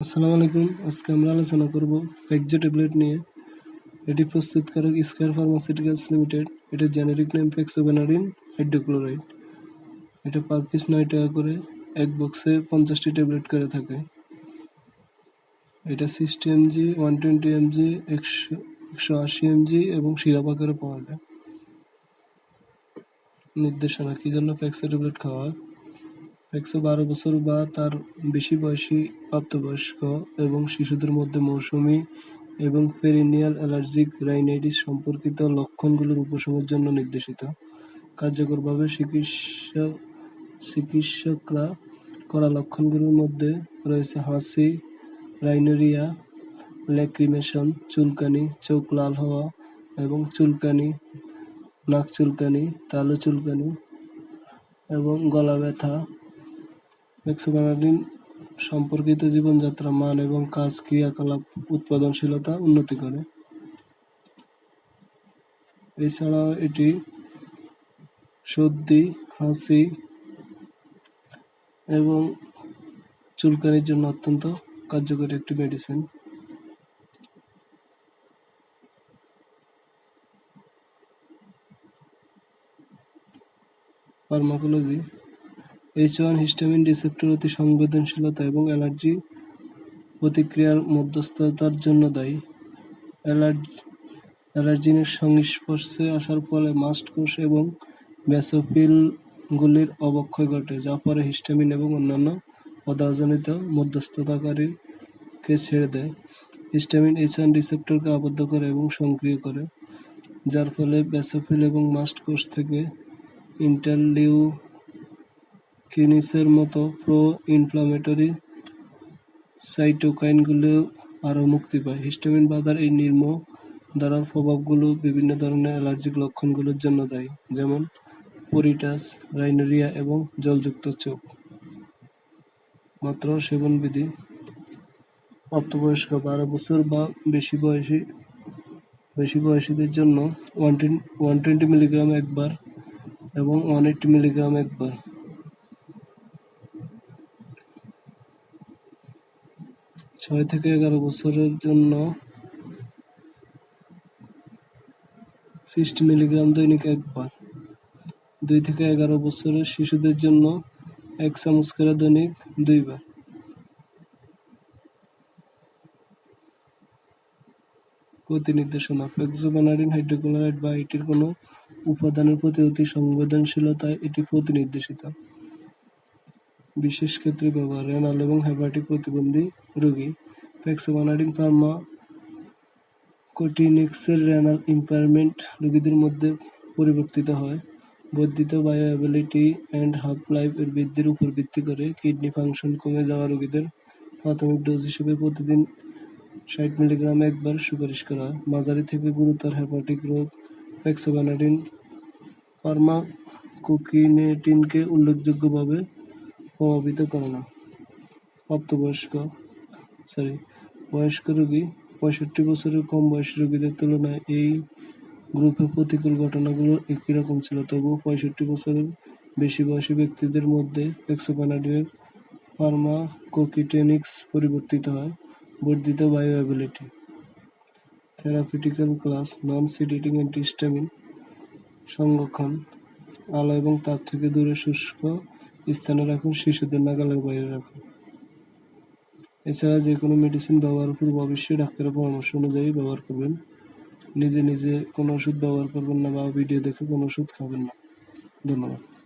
আসসালামু আলাইকুম। আজকে আমরা আলোচনা করব পেকজো ট্যাবলেট নিয়ে। এটি প্রস্তুতকারক স্কয়ার ফার্মাসিউটিক্যালস লিমিটেড। এটা জেনেরিক নেম ফেক্সোবেনাডিন হাইড্রোক্লোরাইড। এটা পার পিস নয় টাকা করে। এক বক্সে পঞ্চাশটি ট্যাবলেট করে থাকে। এটা sixty MG, one twenty MG, একশো একশো আশি এমজি এবং সিরাপ আকারে পাওয়া যায়। নির্দেশনা কী জন্য ফ্যাক্সো ট্যাবলেট খাওয়া একশো বারো বছর বা তার বেশি বয়সী প্রাপ্তবয়স্ক এবং শিশুদের মধ্যে মৌসুমি এবং পেরিনিয়াল অ্যালার্জিক রাইনাইটিস সম্পর্কিত লক্ষণগুলোর উপশমের জন্য নির্দেশিত। কার্যকরভাবে চিকিৎসা, চিকিৎসকরা করা লক্ষণগুলোর মধ্যে রয়েছে হাসি, রাইনোরিয়া, ল্যাক্রিমেশন, চুলকানি, চোখ লাল হওয়া এবং চুলকানি, নাক চুলকানি, তালু চুলকানি এবং গলা ব্যথা ফ্লেক্সোবানাডিন সম্পর্কিত জীবনযাত্রা, মান এবং কাজ ক্রিয়াকলাপ, উৎপাদনশীলতা উন্নতি করে। এছাড়াও এটি সর্দি, হাসি এবং চুলকানির জন্য অত্যন্ত কার্যকরী একটি medicine pharmacology H one histamine receptor অতি সংবেদনশীলতা এবং অ্যালার্জি প্রতিক্রিয়ার মধ্যস্থতার জন্য দায়ী। অ্যালার্জিনের সংস্পর্শে আসার ফলে মাস্ট কোষ এবং ব্যাসোফিলগুলির অবক্ষয় ঘটে, যা পরে হিস্টামিন এবং অন্যান্য পদার্থজনিত মধ্যস্থতাকারীকে ছেড়ে দেয়। হিস্টামিন এইচ ওয়ান রিসেপ্টরকে আবদ্ধ করে এবং সক্রিয় করে, যার ফলে ব্যাসোফিল এবং মাস্ট কোষ থেকে ইন্টারলিউ কিনিসের মতো প্রো ইনফ্লামেটরি সাইটোকাইনগুলো আরও মুক্তি পায়। হিস্টামিন বাধার এই নির্ম দ্বারার প্রভাবগুলো বিভিন্ন ধরনের অ্যালার্জিক লক্ষণগুলোর জন্য দায়ী, যেমন পরিটাস রাইনোরিয়া এবং জলযুক্ত চোখ। মাত্র সেবনবিধি। প্রাপ্তবয়স্ক বারো বছর বা বেশি বয়সী, বেশি বয়সীদের জন্য ওয়ান ওয়ান টোয়েন্টি মিলিগ্রাম একবার এবং ওয়ান এইটটি মিলিগ্রাম একবার। ছয় থেকে এগারো বছরের জন্য সিক্সটি মিলিগ্রাম দৈনিক একবার। দুই থেকে এগারো বছরের শিশুদের জন্য এক চামচ করে দৈনিক দুইবার। প্রতি নির্দেশনা ফেক্সোবানাডিন হাইড্রোক্লোরাইড বা এটির কোনো উপাদানের প্রতি অতি সংবেদনশীলতায় এটি প্রতি নির্দেশিত বিশেষ ক্ষেত্রে ব্যবহার রেনাল এবং হেপাটিক প্রতিবন্ধী রোগী। ফ্লেক্সোভানাডিন ফার্মা কোটিনিক্সের রেনাল ইম্পায়ারমেন্ট রোগীদের মধ্যে পরিবর্তিত হয়। বর্ধিত বায়োঅ্যাবিলিটি অ্যান্ড হাফ লাইফ এর বৃদ্ধির উপর ভিত্তি করে কিডনি ফাংশন কমে যাওয়া রোগীদের প্রাথমিক ডোজ হিসেবে প্রতিদিন ষাট মিলিগ্রাম একবার সুপারিশ করা হয়। মাঝারি থেকে গুরুতর হেপাটিক রোগ ফ্লেক্সোভানাডিন ফার্মাকোকিনেটিনকে উল্লেখযোগ্যভাবে প্রভাবিত করে না। প্রাপ্তবয়স্ক সরি বয়স্ক রোগী পঁয়ষট্টি বছরের কম বয়সী রোগীদের তুলনায় এই গ্রুপে প্রতিকূল ঘটনাগুলো একই রকম ছিল। তবুও পঁয়ষট্টি বছরের বেশি বয়সী ব্যক্তিদের মধ্যে এক্সোপ্যানাডিনের ফার্মাকোকিটেনিক্স পরিবর্তিত হয়, বর্ধিত bioavailability therapeutical class non sedating antihistamine সংরক্ষণ, আলো এবং তাপ থেকে দূরে শুষ্ক স্থানে রাখুন শিশুদের নাগালের বাইরে রাখুন এছাড়া যে কোনো মেডিসিন ব্যবহার পূর্ব অবশ্যই ডাক্তারের পরামর্শ অনুযায়ী ব্যবহার করবেন। নিজে নিজে কোনো ওষুধ ব্যবহার করবেন না বা ভিডিও দেখে কোনো ওষুধ খাবেন না। ধন্যবাদ।